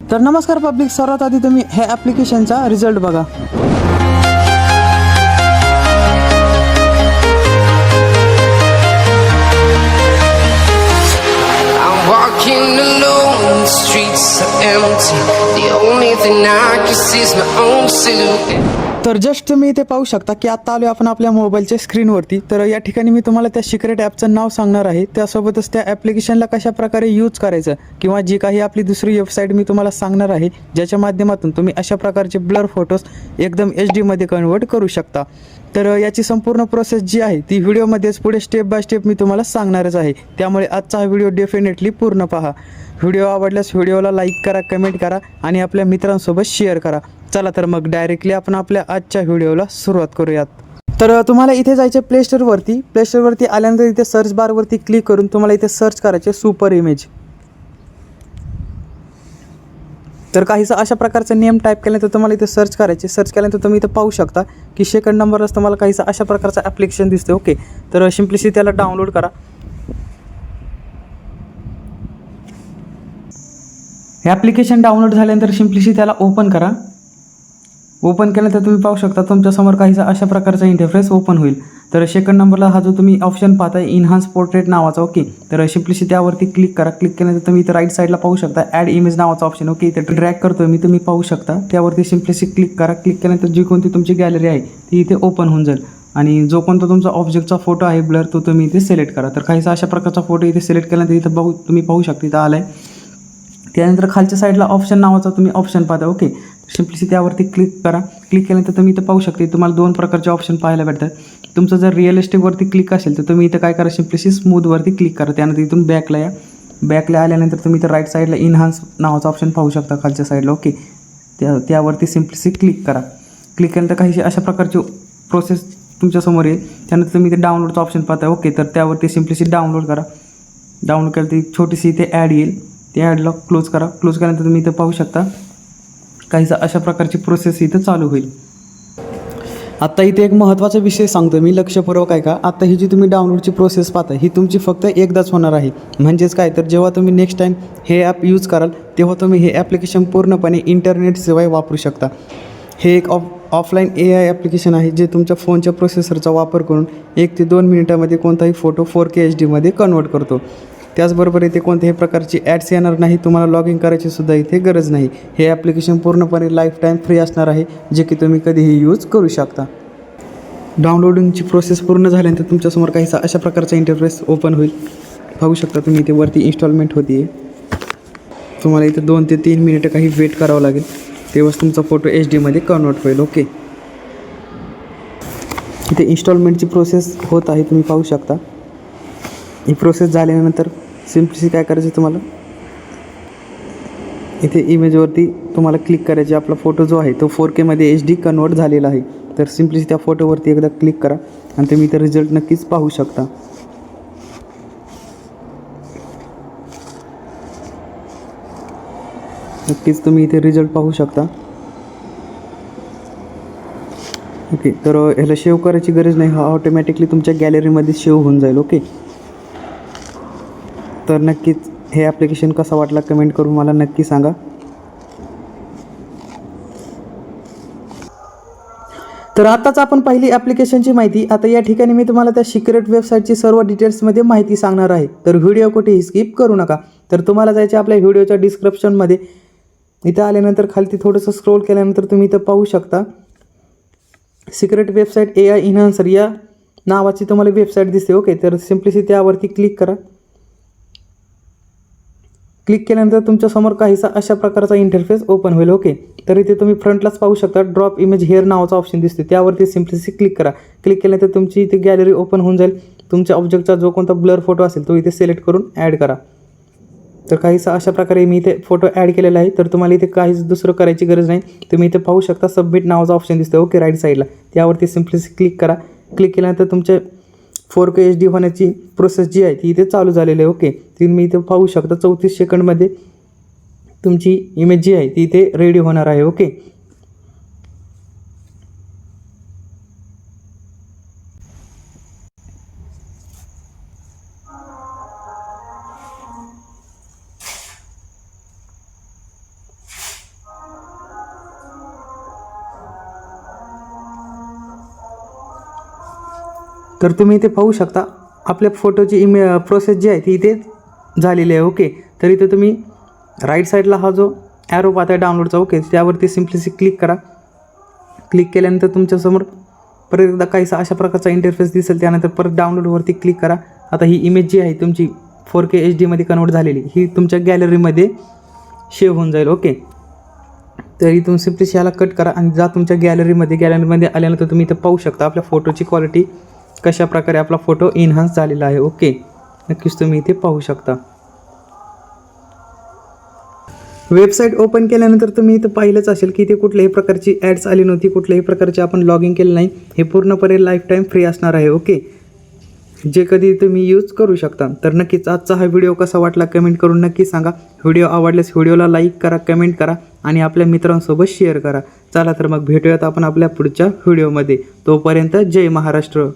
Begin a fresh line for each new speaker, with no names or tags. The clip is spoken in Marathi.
तर नमस्कार पब्लिक सर्वात आधी तुम्ही हे ॲप्लिकेशनचा रिझल्ट बघा
streets are empty. The only thing I can see is my own silhouette.
तर जस्ट तुम्ही इथे पाहू शकता की आता आलो आपण आपल्या मोबाईलच्या स्क्रीनवरती तर या ठिकाणी मी तुम्हाला त्या सिक्रेट ॲपचं नाव सांगणार आहे. त्यासोबतच त्या ॲप्लिकेशनला कशा प्रकारे यूज करायचं किंवा जी काही आपली दुसरी वेबसाईट मी तुम्हाला सांगणार आहे ज्याच्या माध्यमातून तुम्ही अशा प्रकारचे ब्लर फोटोज एकदम एच डीमध्ये कन्वर्ट करू शकता. तर याची संपूर्ण प्रोसेस जी आहे ती व्हिडिओमध्येच पुढे स्टेप बाय स्टेप मी तुम्हाला सांगणारच आहे. त्यामुळे आजचा हा व्हिडिओ डेफिनेटली पूर्ण पहा. व्हिडिओ आवडल्यास व्हिडिओला लाईक करा कमेंट करा आणि आपल्या मित्रांसोबत शेअर करा. चला तर मग डायरेक्टली आपण आपल्या आजच्या व्हिडिओला सुरुवात करूयात. तर तुम्हाला इथे जायचे प्ले स्टोरवरती प्ले स्टोरवरती आल्यानंतर इथे सर्च बारवरती क्लिक करून तुम्हाला इथे सर्च करायचे सुपर इमेज तर काहीसं अशा प्रकारचं नेम टाईप केल्यानंतर तुम्हाला इथे सर्च करायचे. सर्च केल्यानंतर तुम्ही इथं पाहू शकता की सेकंड नंबरलाच तुम्हाला काहीसं अशा प्रकारचं ॲप्लिकेशन दिसते ओके तर सिम्पलीशी त्याला डाउनलोड करा. हे ॲप्लिकेशन डाउनलोड झाल्यानंतर सिम्पलीशी त्याला ओपन करा. ओपन केल्यानंतर तुम्ही पाहू शकता तुमच्यासमोर काहीसा अशा प्रकारचा इंटरफेस ओपन होईल. तर सेकंड नंबरला हा जो तुम्ही ऑप्शन पाहताय इन्हान्स पोर्ट्रेट नावाचा ओके तर सिम्पलीशी त्यावरती क्लिक करा. क्लिक केल्यानंतर तुम्ही इथं राईट साईडला पाहू शकता ॲड इमेज नावाचा ऑप्शन ओके इथे ड्रॅग करतो मी तुम्ही पाहू शकता. त्यावरती सिम्पलीशी क्लिक करा. क्लिक केल्यानंतर जी कोणती तुमची गॅलरी आहे ती इथे ओपन होऊन जाईल. आणि जो कोणता तुमचा ऑब्जेक्टचा फोटो आहे ब्लर तो तुम्ही इथे सिलेक्ट करा. तर काहीसा अशा प्रकारचा फोटो इथे सिलेक्ट केल्यानंतर इथं बघू तुम्ही पाहू शकता इथं आहे त्यानंतर खालच्या साईडला ऑप्शन नावाचा तुम्ही ऑप्शन पाहता ओके सिम्पली त्यावरती क्लिक करा. क्लिक केल्यानंतर तुम्ही इथं पाहू शकते तुम्हाला दोन प्रकारचे ऑप्शन पाहायला भेटतात. तुमचं जर रिअल इस्टेटवरती क्लिक असेल तर तुम्ही इथं काय करा सिम्पलीशी स्मूथवरती क्लिक करा. त्यानंतर इथून बॅकला या. बॅकला आल्यानंतर तुम्ही इथं राईट साईडला इन्हान्स नावाचं ऑप्शन पाहू शकता खालच्या साईडला ओके त्या त्यावरती सिम्पलीशी क्लिक करा. क्लिक केल्यानंतर काही अशा प्रकारची प्रोसेस तुमच्यासमोर येईल. त्यानंतर तुम्ही ते डाउनलोडचं ऑप्शन पाहता. ओके तर त्यावरती सिम्पलीशी डाउनलोड करा. डाउनलोड केलं ती छोटीशी इथे ॲड येईल. त्या ॲडला क्लोज करा. क्लोज केल्यानंतर तुम्ही इथं पाहू शकता. काहीसा अशा प्रकारची प्रोसेस इथं चालू होईल. आत्ता इथे एक महत्त्वाचा विषय सांगतो मी लक्षपूर्वक आहे का आता ही जी तुम्ही डाउनलोडची प्रोसेस पाहता ही तुमची फक्त एकदाच होणार आहे. म्हणजेच काय? तर जेव्हा तुम्ही नेक्स्ट टाईम हे ॲप यूज कराल तेव्हा तुम्ही हे ॲप्लिकेशन पूर्णपणे इंटरनेटशिवाय वापरू शकता. हे एक off offline A I application आहे जे तुमच्या फोनच्या प्रोसेसरचा वापर करून एक ते दोन मिनिटामध्ये कोणताही फोटो फोर के एच डीमध्ये कन्वर्ट करतो. त्याचबरोबर इथे कोणत्याही प्रकारची ॲड्स येणार नाही तुम्हाला लॉग इन करायची सुद्धा इथे गरज नाही. हे ॲप्लिकेशन पूर्णपणे लाईफ टाईम फ्री असणार आहे जे की तुम्ही कधीही यूज करू शकता. डाउनलोडिंगची प्रोसेस पूर्ण झाल्यानंतर तुमच्यासमोर काहीसा अशा प्रकारचा इंटरफेस ओपन होईल. पाहू शकता तुम्ही इथे वरती इन्स्टॉलमेंट होती तुम्हाला इथे दोन ते तीन मिनिटं काही वेट करावं लागेल. तेव्हाच तुमचा फोटो एच डीमध्ये कन्वर्ट होईल ओके इथे इन्स्टॉलमेंटची प्रोसेस होत आहे तुम्ही पाहू शकता. ही प्रोसेस झाल्यानंतर सिम्पली काय करायचं तुम्हाला? इथे इमेजवरती तुम्हाला क्लिक करायचे. आपला फोटो जो आहे तो फोर केमध्ये एच डी कन्वर्ट झालेला आहे. तर सिम्पली त्या फोटोवरती एकदा क्लिक करा आणि तुम्ही इथं रिझल्ट नक्कीच पाहू शकता. नक्कीच तुम्ही इथे रिझल्ट पाहू शकता. ओके तर ह्याला सेव्ह करायची गरज नाही. हा ऑटोमॅटिकली तुमच्या गॅलरीमध्ये सेव्ह होऊन जाईल. ओके? तर नक्कीच हे ॲप्लिकेशन कसा वाटला कमेंट करून मला नक्की सांगा. तर आताच आपण पहिली ॲप्लिकेशनची माहिती आता या ठिकाणी मी तुम्हाला त्या सिक्रेट वेबसाईटची सर्व डिटेल्समध्ये माहिती सांगणार आहे. तर व्हिडिओ कुठेही स्किप करू नका. तर तुम्हाला जायचे आपल्या व्हिडिओच्या डिस्क्रिप्शनमध्ये इथं आल्यानंतर खालती थोडंसं स्क्रोल केल्यानंतर तुम्ही इथं पाहू शकता. Secret website A I enhancer या नावाची तुम्हाला वेबसाईट दिसते. ओके तर सिम्पलीशी त्यावरती क्लिक करा. क्लिक केल्यानंतर तुमच्यासमोर काहीसा अशा प्रकारचा इंटरफेस ओपन होईल ओके तर इथे तुम्ही फ्रंटलाच पाहू शकता ड्रॉप इमेज हेअर नावाचा ऑप्शन दिसते त्यावरती सिम्पलीसी क्लिक करा. क्लिक केल्यानंतर तुमची इथे गॅलरी ओपन होऊन जाईल. तुमच्या ऑब्जेक्टचा जो कोणता ब्लर फोटो असेल तो इथे सिलेक्ट करून ॲड करा. तर काहीसा अशा प्रकारे मी इथे फोटो ॲड केलेला आहे. तर तुम्हाला इथे काहीच दुसरं करायची गरज नाही. तुम्ही इथे पाहू शकता सबमिट नावाचा ऑप्शन दिसतो ओके राईट साईडला त्यावरती सिम्पलीसी क्लिक करा. क्लिक केल्यानंतर तुमचे फोर के एच डी होण्याची प्रोसेस जी आहे ती इथे चालू झालेली आहे. ओके ती मी इथे पाहू शकता. चौतीस सेकंडमध्ये तुमची इमेज जी आहे ती इथे रेडी होणार आहे. ओके तर तुम्ही इथे पाहू शकता आपल्या फोटोची इमे प्रोसेस जी आहे ती इथे झालेली आहे ओके? तर इथे तुम्ही राईट साईडला हा जो ॲरो पाहता आहे डाउनलोडचा ओके? त्यावरती सिम्पलीसी क्लिक करा. क्लिक केल्यानंतर तुमच्यासमोर परत एकदा काहीसा अशा प्रकारचा इंटरफेस दिसेल त्यानंतर परत डाउनलोडवरती क्लिक करा. आता ही इमेज जी आहे तुमची फोर के एच डीमध्ये कन्वर्ट झालेली ही तुमच्या गॅलरीमध्ये शेव होऊन जाईल ओके? तर इथून सिम्पलीशी याला कट करा आणि जा तुमच्या गॅलरीमध्ये गॅलरीमध्ये आल्यानंतर तुम्ही इथं पाहू शकता आपल्या फोटोची क्वालिटी कशा प्रकारे आपला फोटो इन्हान्स झालेला आहे? ओके नक्कीच तुम्ही इथे पाहू शकता. वेबसाईट ओपन केल्यानंतर तुम्ही इथं पाहिलंच असेल की इथे कुठल्याही प्रकारची ॲड्स आली नव्हती कुठल्याही प्रकारची आपण लॉग इन केलं नाही. हे पूर्णपणे लाईफ टाईम फ्री असणार आहे ओके जे कधी तुम्ही यूज करू शकता. तर नक्कीच आजचा हा व्हिडिओ कसा वाटला कमेंट करून नक्की सांगा. व्हिडिओ आवडल्यास व्हिडिओला लाईक करा कमेंट करा आणि आपल्या मित्रांसोबत शेअर करा. चला तर मग भेटूयात आपण आपल्या पुढच्या व्हिडिओमध्ये तोपर्यंत जय महाराष्ट्र.